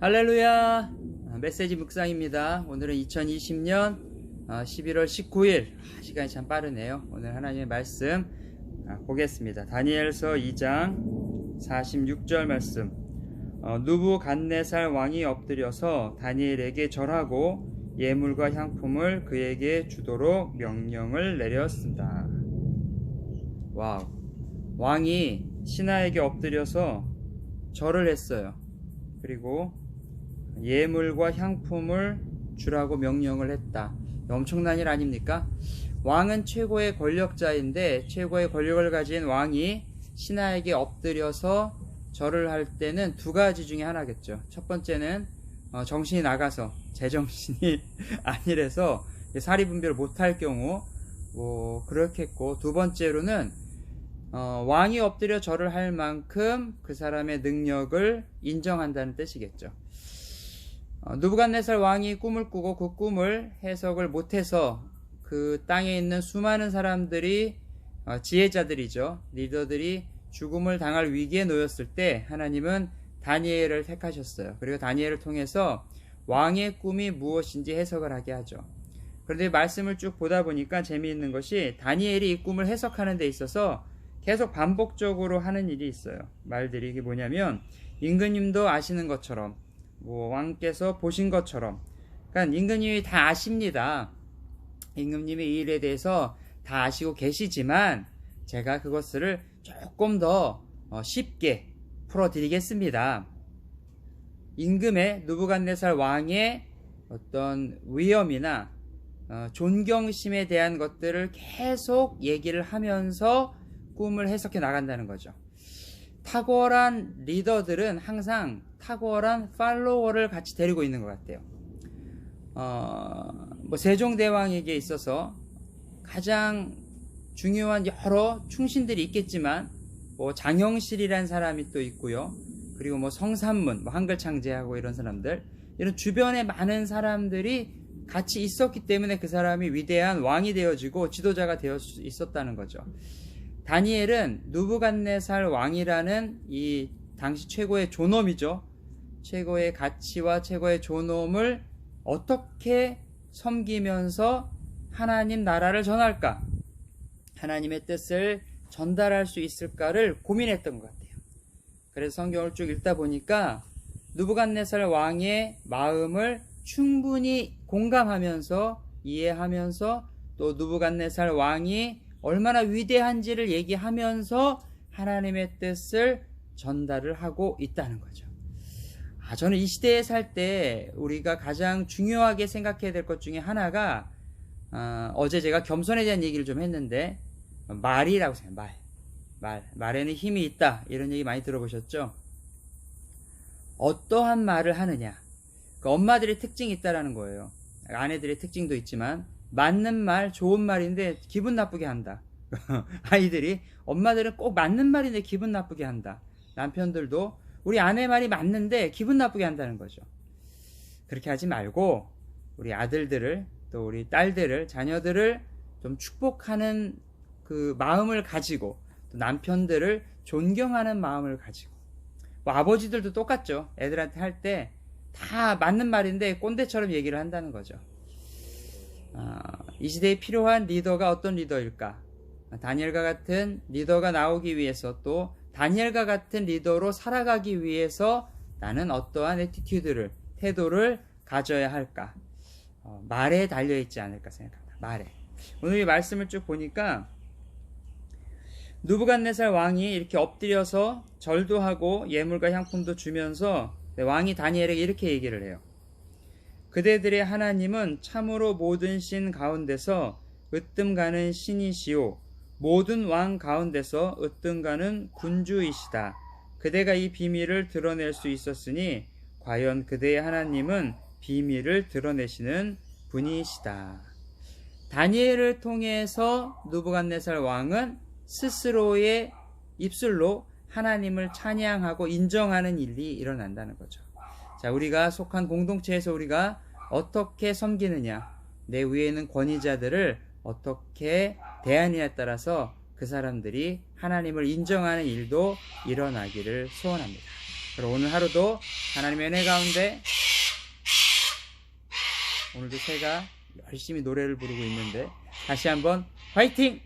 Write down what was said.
할렐루야. 아, 메시지 묵상입니다. 오늘은 2020년 11월 19일. 아, 시간이 참 빠르네요. 오늘 하나님의 말씀 아, 보겠습니다. 다니엘서 2장 46절 말씀. 어, 누부갓네살 왕이 엎드려서 다니엘에게 절하고 예물과 향품을 그에게 주도록 명령을 내렸습니다. 와우. 왕이 신하에게 엎드려서 절을 했어요. 그리고 예물과 향품을 주라고 명령을 했다. 엄청난 일 아닙니까? 왕은 최고의 권력자인데 최고의 권력을 가진 왕이 신하에게 엎드려서 절을 할 때는 두 가지 중에 하나겠죠. 첫 번째는 어, 정신이 나가서 제정신이 아니라서 사리 분별을 못할 경우 뭐 그렇겠고 두 번째로는 어, 왕이 엎드려 절을 할 만큼 그 사람의 능력을 인정한다는 뜻이겠죠. 어, 누부갓네살 왕이 꿈을 꾸고 그 꿈을 해석을 못해서 그 땅에 있는 수많은 사람들이 어, 지혜자들이죠. 리더들이 죽음을 당할 위기에 놓였을 때 하나님은 다니엘을 택하셨어요. 그리고 다니엘을 통해서 왕의 꿈이 무엇인지 해석을 하게 하죠. 그런데 말씀을 쭉 보다 보니까 재미있는 것이 다니엘이 이 꿈을 해석하는 데 있어서 계속 반복적으로 하는 일이 있어요. 말들이 이게 뭐냐면 임금님도 아시는 것처럼 뭐 왕께서 보신 것처럼 그러니까 임금님이 다 아십니다. 임금님이 이 일에 대해서 다 아시고 계시지만 제가 그것을 조금 더 어, 쉽게 풀어드리겠습니다. 임금의 누부갓네살 왕의 어떤 위험이나 어, 존경심에 대한 것들을 계속 얘기를 하면서 꿈을 해석해 나간다는 거죠. 탁월한 리더들은 항상 탁월한 팔로워를 같이 데리고 있는 것 같아요. 어, 뭐 세종대왕에게 있어서 가장 중요한 여러 충신들이 있겠지만 뭐 장영실이라는 사람이 또 있고요. 그리고 뭐 성산문, 뭐 한글 창제하고 이런 사람들 이런 주변에 많은 사람들이 같이 있었기 때문에 그 사람이 위대한 왕이 되어지고 지도자가 되어 있었다는 거죠. 다니엘은 누부갓네살 왕이라는 이 당시 최고의 존엄이죠. 최고의 가치와 최고의 존엄을 어떻게 섬기면서 하나님 나라를 전할까? 하나님의 뜻을 전달할 수 있을까를 고민했던 것 같아요. 그래서 성경을 쭉 읽다 보니까 누부갓네살 왕의 마음을 충분히 공감하면서 이해하면서 또 누부갓네살 왕이 얼마나 위대한지를 얘기하면서 하나님의 뜻을 전달을 하고 있다는 거죠. 아, 저는 이 시대에 살 때 우리가 가장 중요하게 생각해야 될 것 중에 하나가 어, 제 제가 겸손에 대한 얘기를 좀 했는데 말이라고 생각해요. 말. 말. 말에는 힘이 있다. 이런 얘기 많이 들어보셨죠? 어떠한 말을 하느냐. 그 엄마들의 특징이 있다라는 거예요. 아내들의 특징도 있지만 맞는 말, 좋은 말인데 기분 나쁘게 한다. 아이들이 엄마들은 꼭 맞는 말인데 기분 나쁘게 한다. 남편들도 우리 아내 말이 맞는데 기분 나쁘게 한다는 거죠. 그렇게 하지 말고 우리 아들들을 또 우리 딸들을 자녀들을 좀 축복하는 그 마음을 가지고 또 남편들을 존경하는 마음을 가지고 뭐 아버지들도 똑같죠. 애들한테 할 때 다 맞는 말인데 꼰대처럼 얘기를 한다는 거죠. 아, 이 시대에 필요한 리더가 어떤 리더일까? 다니엘과 같은 리더가 나오기 위해서 또 다니엘과 같은 리더로 살아가기 위해서 나는 어떠한 에티튜드를 태도를 가져야 할까? 어, 말에 달려 있지 않을까 생각합니다. 말에. 오늘 이 말씀을 쭉 보니까 누부갓네살 왕이 이렇게 엎드려서 절도 하고 예물과 향품도 주면서 왕이 다니엘에게 이렇게 얘기를 해요. 그대들의 하나님은 참으로 모든 신 가운데서 으뜸 가는 신이시오. 모든 왕 가운데서 으뜸 가는 군주이시다. 그대가 이 비밀을 드러낼 수 있었으니 과연 그대의 하나님은 비밀을 드러내시는 분이시다. 다니엘을 통해서 누부갓네살 왕은 스스로의 입술로 하나님을 찬양하고 인정하는 일이 일어난다는 거죠. 자, 우리가 속한 공동체에서 우리가 어떻게 섬기느냐, 내 위에는 권위자들을 어떻게 대하느냐에 따라서 그 사람들이 하나님을 인정하는 일도 일어나기를 소원합니다. 그럼 오늘 하루도 하나님의 은혜 가운데 오늘도 새가 열심히 노래를 부르고 있는데 다시 한번 화이팅!